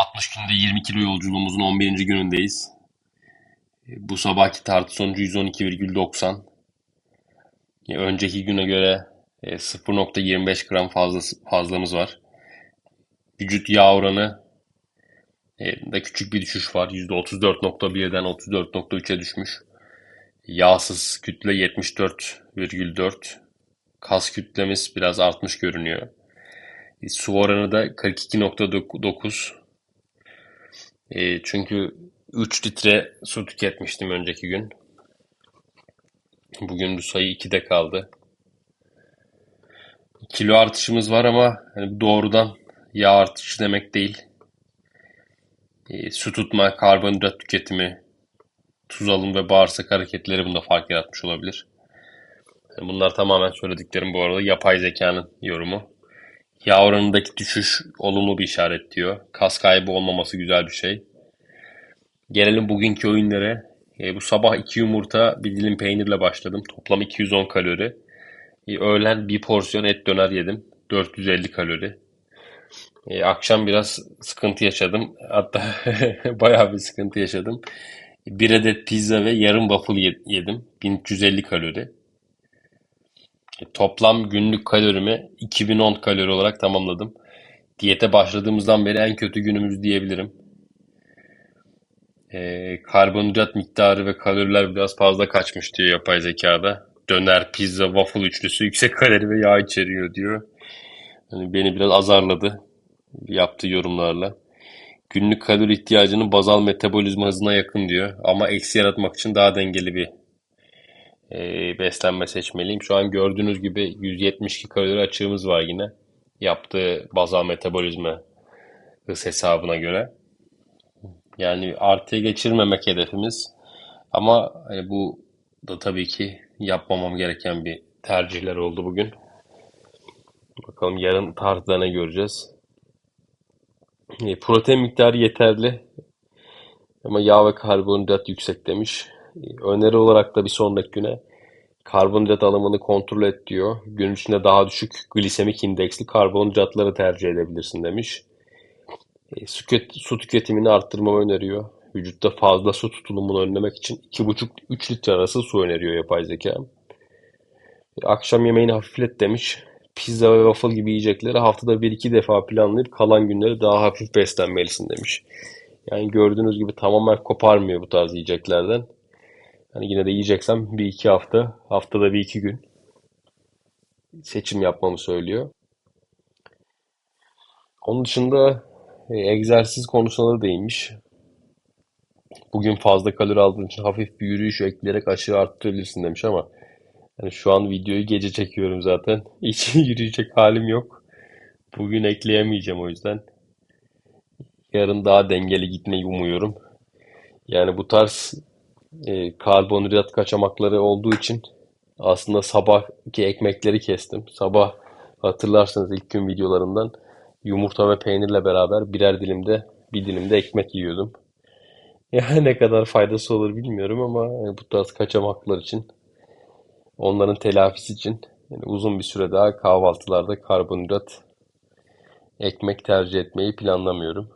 60 günde 20 kilo yolculuğumuzun 11. günündeyiz. E, Bu sabahki tartı sonucu 112,90. E, Önceki güne göre e, 0.25 gram fazlası, fazlamız var. Vücut yağ oranı e, da küçük bir düşüş var. %34.1'den 34.3'e düşmüş. Yağsız kütle 74,4. Kas kütlemiz biraz artmış görünüyor. E, Su oranı da 42.9. E, çünkü 3 litre su tüketmiştim önceki gün. Bugün bu sayı 2'de kaldı. Kilo artışımız var ama hani doğrudan yağ artışı demek değil. E, su tutma, karbonhidrat tüketimi, tuz alım ve bağırsak hareketleri bunda fark yaratmış olabilir. Bunlar tamamen söylediklerim bu arada yapay zekanın yorumu. Yağ oranındaki düşüş olumlu bir işaret diyor. Kas kaybı olmaması güzel bir şey. Gelelim bugünkü öğünlere. E, bu sabah iki yumurta, bir dilim peynirle başladım. Toplam 210 kalori. E, öğlen bir porsiyon et döner yedim. 450 kalori. E, akşam biraz sıkıntı yaşadım. Hatta bayağı bir sıkıntı yaşadım. Bir adet pizza ve yarım waffle ye- yedim. 1350 kalori. Toplam günlük kalorimi 2010 kalori olarak tamamladım. Diyete başladığımızdan beri en kötü günümüz diyebilirim. E, karbonhidrat miktarı ve kaloriler biraz fazla kaçmış diyor yapay zekada. Döner, pizza, waffle üçlüsü yüksek kalori ve yağ içeriyor diyor. Yani beni biraz azarladı yaptığı yorumlarla. Günlük kalori ihtiyacının bazal metabolizma hızına yakın diyor. Ama eksi yaratmak için daha dengeli bir e, beslenme seçmeliyim. Şu an gördüğünüz gibi 172 kalori açığımız var yine. Yaptığı bazal metabolizma hız hesabına göre. Yani artıya geçirmemek hedefimiz. Ama hani bu da tabii ki yapmamam gereken bir tercihler oldu bugün. Bakalım yarın tartıda ne göreceğiz. E, protein miktarı yeterli ama yağ ve karbonhidrat yüksek demiş. E, öneri olarak da bir sonraki güne karbonhidrat alımını kontrol et diyor. Gün içinde daha düşük glisemik indeksli karbonhidratları tercih edebilirsin demiş. E, su, tüket- su tüketimini arttırmamı öneriyor. Vücutta fazla su tutulumunu önlemek için 2,5-3 litre arası su öneriyor yapay zeka. E, akşam yemeğini hafiflet demiş. Pizza ve waffle gibi yiyecekleri haftada bir iki defa planlayıp kalan günleri daha hafif beslenmelisin demiş. Yani gördüğünüz gibi tamamen koparmıyor bu tarz yiyeceklerden. Hani yine de yiyeceksem bir iki hafta, haftada bir iki gün seçim yapmamı söylüyor. Onun dışında e, egzersiz konusuna da değinmiş. Bugün fazla kalori aldığın için hafif bir yürüyüş ekleyerek aşırı arttırabilirsin demiş ama yani şu an videoyu gece çekiyorum zaten. Hiç yürüyecek halim yok. Bugün ekleyemeyeceğim o yüzden. Yarın daha dengeli gitmeyi umuyorum. Yani bu tarz e, karbonhidrat kaçamakları olduğu için aslında sabahki ekmekleri kestim. Sabah hatırlarsınız ilk gün videolarından yumurta ve peynirle beraber birer dilimde bir dilimde ekmek yiyordum. Yani ne kadar faydası olur bilmiyorum ama e, bu tarz kaçamaklar için onların telafisi için yani uzun bir süre daha kahvaltılarda karbonhidrat ekmek tercih etmeyi planlamıyorum.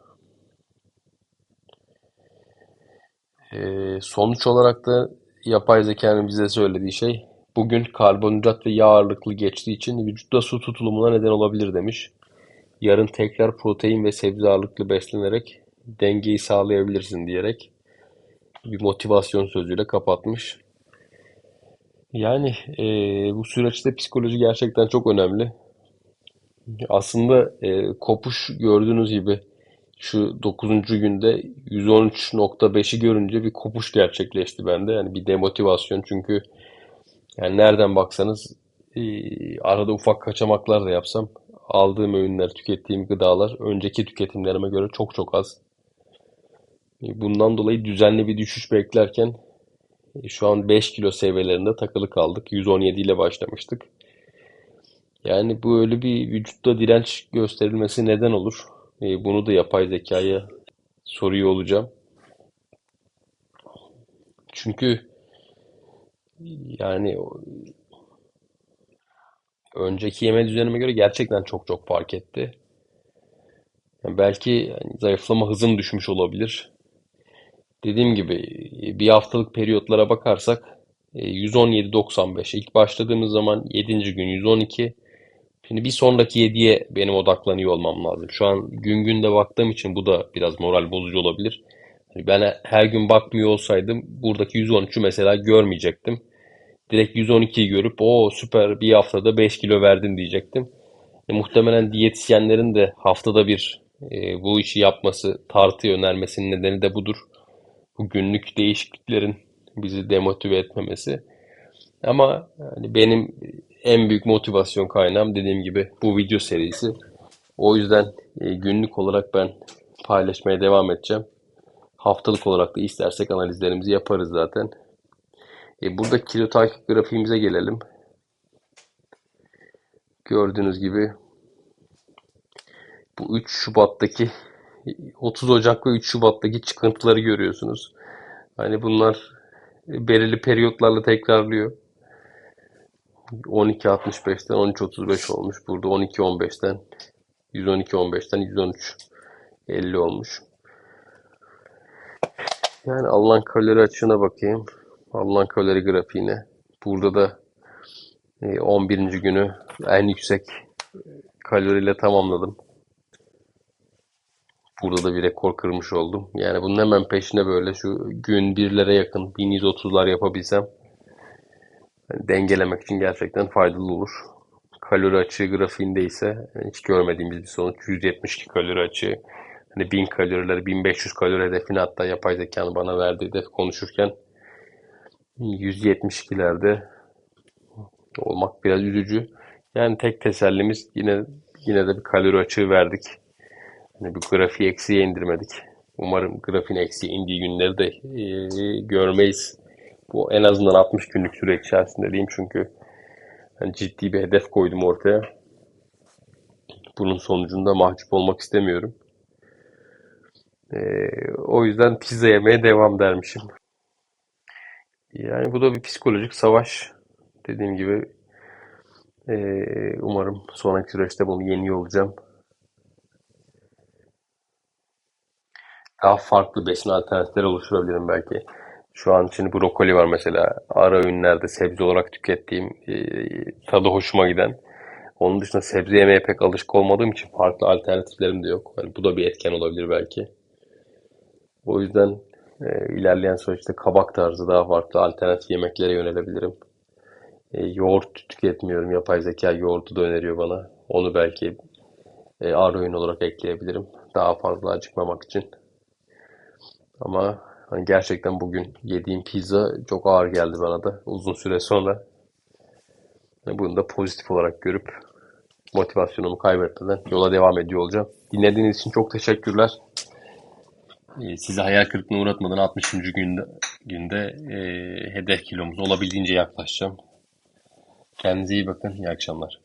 Ee, sonuç olarak da yapay zekanın bize söylediği şey bugün karbonhidrat ve yağ ağırlıklı geçtiği için vücutta su tutulumuna neden olabilir demiş. Yarın tekrar protein ve sebze ağırlıklı beslenerek dengeyi sağlayabilirsin diyerek bir motivasyon sözüyle kapatmış. Yani e, bu süreçte psikoloji gerçekten çok önemli. Aslında e, kopuş gördüğünüz gibi şu dokuzuncu günde 113.5'i görünce bir kopuş gerçekleşti bende. Yani bir demotivasyon çünkü yani nereden baksanız e, arada ufak kaçamaklar da yapsam aldığım öğünler, tükettiğim gıdalar önceki tüketimlerime göre çok çok az. E, Bundan dolayı düzenli bir düşüş beklerken e, şu an 5 kilo seviyelerinde takılı kaldık. 117 ile başlamıştık. Yani bu öyle bir vücutta direnç gösterilmesi neden olur? E, bunu da yapay zekaya soruyor olacağım. Çünkü yani önceki yeme düzenime göre gerçekten çok çok fark etti. Yani belki zayıflama hızım düşmüş olabilir. Dediğim gibi e, bir haftalık periyotlara bakarsak e, 117.95. İlk başladığımız zaman 7. gün 112. Şimdi bir sonraki 7'ye benim odaklanıyor olmam lazım. Şu an gün günde baktığım için bu da biraz moral bozucu olabilir. Hani Ben her gün bakmıyor olsaydım buradaki 113'ü mesela görmeyecektim. Direkt 112'yi görüp o süper bir haftada 5 kilo verdin diyecektim. E, muhtemelen diyetisyenlerin de haftada bir e, bu işi yapması, tartı önermesinin nedeni de budur. Bu günlük değişikliklerin bizi demotive etmemesi. Ama hani benim en büyük motivasyon kaynağım dediğim gibi bu video serisi. O yüzden e, günlük olarak ben paylaşmaya devam edeceğim. Haftalık olarak da istersek analizlerimizi yaparız zaten. E, burada kilo takip grafiğimize gelelim. Gördüğünüz gibi bu 3 Şubat'taki 30 Ocak ve 3 Şubat'taki çıkıntıları görüyorsunuz. Hani bunlar belirli periyotlarla tekrarlıyor. 12.65'ten 13.35 olmuş. Burada 12.15'ten 112.15'ten 113.50 olmuş. Yani alınan kalori açığına bakayım. Alınan kalori grafiğine. Burada da e, 11. günü en yüksek kaloriyle tamamladım. Burada da bir rekor kırmış oldum. Yani bunun hemen peşine böyle şu gün birlere yakın 1130'lar yapabilsem yani dengelemek için gerçekten faydalı olur. Kalori açığı grafiğinde ise yani hiç görmediğimiz bir sonuç 172 kalori açığı. Hani 1000 kalorileri 1500 kalori hedefini hatta yapay zekanın bana verdiği hedef konuşurken 172'lerde olmak biraz üzücü. Yani tek tesellimiz yine yine de bir kalori açığı verdik. Hani bu grafiği eksiye indirmedik. Umarım grafiğin eksiye indiği günleri de e, görmeyiz. Bu en azından 60 günlük süre içerisinde diyeyim çünkü hani ciddi bir hedef koydum ortaya. Bunun sonucunda mahcup olmak istemiyorum. E, o yüzden pizza yemeye devam dermişim. Yani bu da bir psikolojik savaş. Dediğim gibi e, umarım sonraki süreçte bunu yeniyor olacağım. Daha farklı besin alternatifleri oluşturabilirim belki. Şu an için brokoli var mesela. Ara öğünlerde sebze olarak tükettiğim, e, tadı hoşuma giden. Onun dışında sebze yemeye pek alışık olmadığım için farklı alternatiflerim de yok. Yani bu da bir etken olabilir belki. O yüzden e, ilerleyen süreçte kabak tarzı daha farklı alternatif yemeklere yönelebilirim. E, yoğurt tüketmiyorum. Yapay zeka yoğurdu da öneriyor bana. Onu belki e, ara öğün olarak ekleyebilirim. Daha fazla acıkmamak için. Ama hani gerçekten bugün yediğim pizza çok ağır geldi bana da uzun süre sonra. Bunu da pozitif olarak görüp motivasyonumu kaybetmeden yola devam ediyor olacağım. Dinlediğiniz için çok teşekkürler. Ee, Sizi hayal kırıklığına uğratmadan 60. günde, günde e, hedef kilomuza olabildiğince yaklaşacağım. Kendinize iyi bakın. İyi akşamlar.